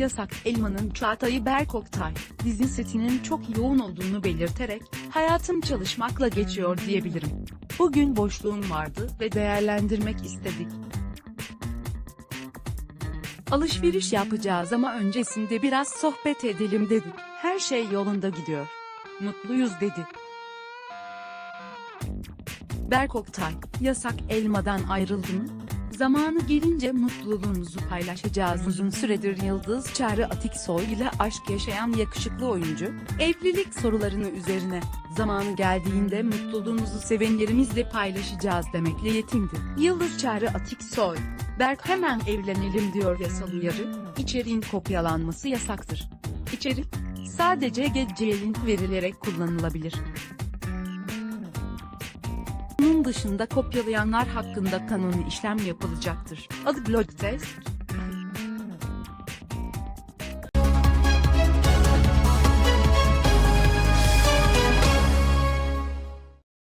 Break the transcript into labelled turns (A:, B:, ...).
A: Yasak Elma'nın Çağatay Berk Oktay, dizi setinin çok yoğun olduğunu belirterek, hayatım çalışmakla geçiyor diyebilirim. Bugün boşluğum vardı ve değerlendirmek istedik. Alışveriş yapacağız ama öncesinde biraz sohbet edelim dedik. Her şey yolunda gidiyor. Mutluyuz dedi. Berk Oktay, yasak elmadan ayrıldı? Zamanı gelince mutluluğumuzu paylaşacağız. Uzun süredir Yıldız Çağrı Atiksoy ile aşk yaşayan yakışıklı oyuncu, evlilik sorularını üzerine, zamanı geldiğinde mutluluğumuzu sevenlerimizle paylaşacağız demekle yetindi. Yıldız Çağrı Atiksoy, Berk hemen evlenelim diyor yasal uyarı, içeriğin kopyalanması yasaktır. İçerik, sadece gece link verilerek kullanılabilir. Bunun dışında kopyalayanlar hakkında kanuni işlem yapılacaktır. Adı Blood Test,